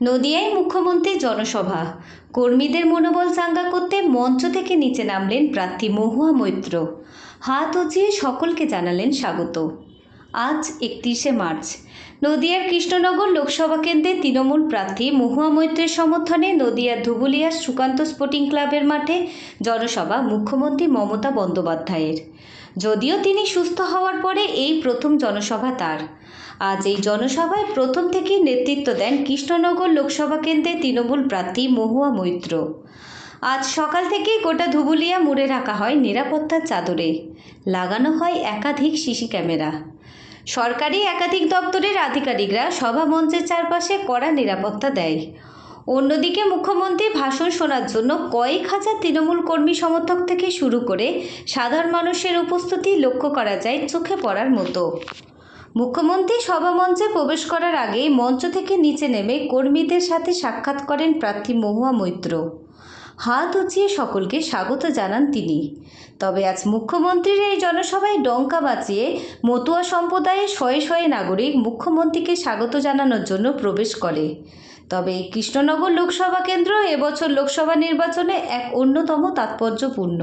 নদিয়ায় মুখ্যমন্ত্রী জনসভা। কর্মীদের মনোবল চাঙ্গা করতে মঞ্চ থেকে নিচে নামলেন প্রার্থী মহুয়া মৈত্র। হাত উঁচিয়ে সকলকে জানালেন স্বাগত। আজ একত্রিশে মার্চ। নদিয়ার কৃষ্ণনগর লোকসভা কেন্দ্রে তৃণমূল প্রার্থী মহুয়া মৈত্রের সমর্থনে নদিয়ার ধুবুলিয়ার সুকান্ত স্পোর্টিং ক্লাবের মাঠে জনসভা মুখ্যমন্ত্রী মমতা বন্দ্যোপাধ্যায়ের। যদিও তিনি সুস্থ হওয়ার পরে এই প্রথম জনসভা তার। আজ এই জনসভায় প্রথম থেকেই নেতৃত্ব দেন কৃষ্ণনগর লোকসভা কেন্দ্রে তৃণমূল প্রার্থী মহুয়া মৈত্র। আজ সকাল থেকেই গোটা ধুবুলিয়া মুড়ে রাখা হয় নিরাপত্তার চাদরে। লাগানো হয় একাধিক সিসি ক্যামেরা। সরকারি একাধিক দপ্তরের আধিকারিকরা সভা মঞ্চের চারপাশে কড়া নিরাপত্তা দেয়। অন্যদিকে মুখ্যমন্ত্রী ভাষণ শোনার জন্য কয়েক হাজার তৃণমূল কর্মী সমর্থক থেকে শুরু করে সাধারণ মানুষের উপস্থিতি লক্ষ্য করা যায় চোখে পড়ার মতো। মুখ্যমন্ত্রী সভামঞ্চে প্রবেশ করার আগে মঞ্চ থেকে নিচে নেমে কর্মীদের সাথে সাক্ষাৎ করেন প্রার্থী মহুয়া মৈত্র। হাত উঁচিয়ে সকলকে স্বাগত জানান তিনি। তবে আজ মুখ্যমন্ত্রীর এই জনসভায় ডঙ্কা বাঁচিয়ে মতুয়া সম্প্রদায়ের শয়ে শয়ে নাগরিক মুখ্যমন্ত্রীকে স্বাগত জানানোর জন্য প্রবেশ করে। তবে এই কৃষ্ণনগর লোকসভা কেন্দ্র এবছর লোকসভা নির্বাচনে এক অন্যতম তাৎপর্যপূর্ণ।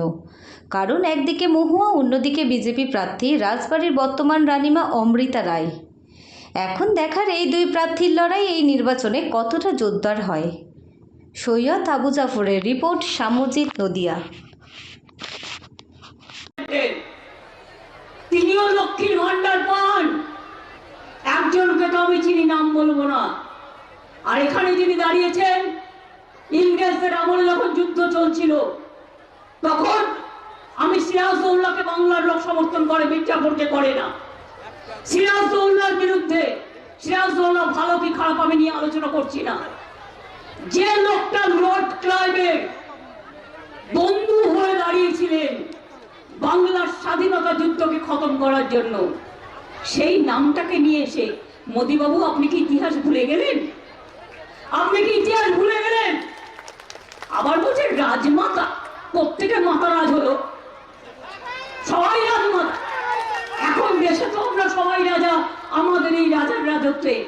কারণ একদিকে মহুয়া, অন্যদিকে বিজেপি প্রার্থী, রাজবাড়ির বর্তমান রানিমা অমৃতা রায়। এখন দেখার এই দুই প্রার্থীর লড়াই এই নির্বাচনে কতটা জোরদার হয়। সৈয়দ আবু জাফরের রিপোর্ট সামজিৎ নদিয়া। তিনিও লক্ষ্মীর ভান্ডার পান। একজনকে তো আমি চিনি, নাম বলব না। আর এখানে যিনি দাঁড়িয়েছেন, ইংরেজদের আমলে যখন যুদ্ধ চলছিল, তখন আমি সিরাজদৌল্লাকে বাংলার লোক সমর্থন করে, মির্জাপুরকে করে না। সিরাজদৌল্লার বিরুদ্ধে সিরাজদৌল্লা ভালো কি খারাপ আমি নিয়ে আলোচনা করছি না। যে লোকটা লর্ড ক্লাইভের বন্ধু হয়ে দাঁড়িয়েছিলেন বাংলার স্বাধীনতা যুদ্ধকে খতম করার জন্য, সেই নামটাকে নিয়ে এসে, মোদিবাবু, আপনি কি ইতিহাস ভুলে গেলেন? আপনি কি ইতিহাস ভুলে গেলেন? আবার বলছে রাজমাতা। প্রত্যেকের মাতা রাজ হলো। সবাই রাজমাতা। এখন দেশে তো আমরা সবাই রাজা। আমাদের এই রাজার রাজত্বে।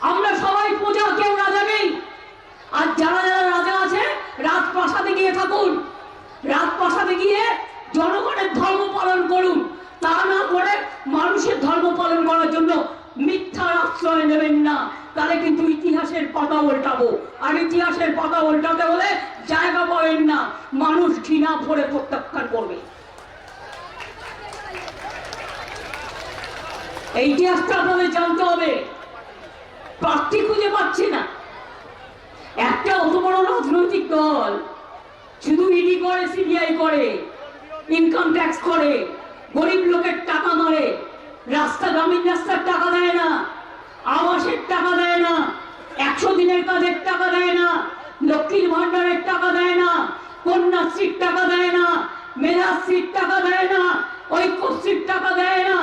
আমরা সবাই প্রজা, কেউ রাজা নেই। আর যারা যারা রাজা আছে, রাজপ্রাসাদে গিয়ে থাকুন। রাজপ্রাসাদে গিয়ে জনগণের ধর্ম পালন করুন। তা না করে মানুষের ধর্ম পালন করার জন্য মিথ্যার আশ্রয় নেবেন না তাহলে কিন্তু ইতিহাসের পাতা উল্টাবো। আর ইতিহাসের পাতা উল্টাতে হলে জায়গা পাবেন না। মানুষ ঘৃণা ভরে প্রত্যাখ্যান করবে। এই ইতিহাসটা আপনাদের জানতে হবে। প্রার্থী খুঁজে পাচ্ছে না। একটা অত বড় রাজনৈতিক দল শুধু ইডি করে সিবিআই করে ইনকাম ট্যাক্স করে, গরিব লোকের টাকা মারে, রাস্তা, গ্রামীণ রাস্তার টাকা দেয় না, আবাসের টাকা দেয় না একশো দিনের কাজের টাকা দেয় না, লক্ষ্মীর ভান্ডারের টাকা দেয় না, কন্যাশ্রীর টাকা দেয় না মেধাশ্রীর টাকা দেয় না, ঐক্যশ্রীর টাকা দেয় না।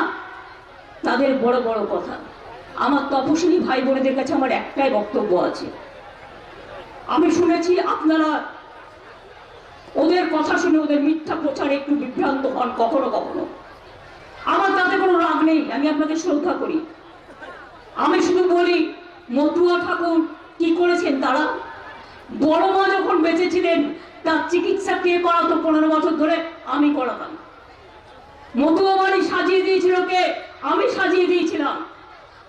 তাদের বড় বড় কথা। আমার তপশিলি ভাই বোনেদের কাছে আমার একটাই বক্তব্য আছে। আমি শুনেছি আপনারা ওদের কথা শুনে ওদের মিথ্যা প্রচারে একটু বিভ্রান্ত হন কখনো কখনো। আমার তাতে কোনো রাগ নেই, আমি আপনাদের শ্রদ্ধা করি। আমি শুধু বলি মতুয়া ঠাকুর, কি করেছেন তারা? বড় মা যখন বেঁচে ছিলেন তার চিকিৎসা কে করাতো পনেরো বছর ধরে? আমি করাতাম। মতুয়া বাড়ি সাজিয়ে দিয়েছিল কে? আমি সাজিয়ে দিয়েছিলাম।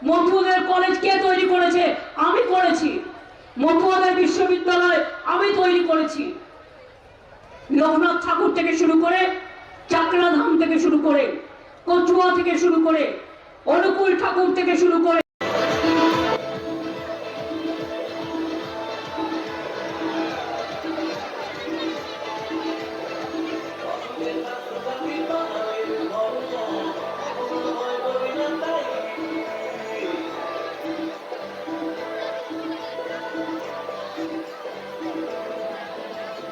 মতুয়াদের কলেজ কে তৈরি করেছে? আমি করেছি। মতুয়াদের বিশ্ববিদ্যালয় আমি তৈরি করেছি। লোকনাথ ঠাকুর থেকে শুরু করে চাকরা ধাম থেকে শুরু করে, কচুয়া থেকে শুরু করে, অনুকূল ঠাকুর থেকে শুরু করে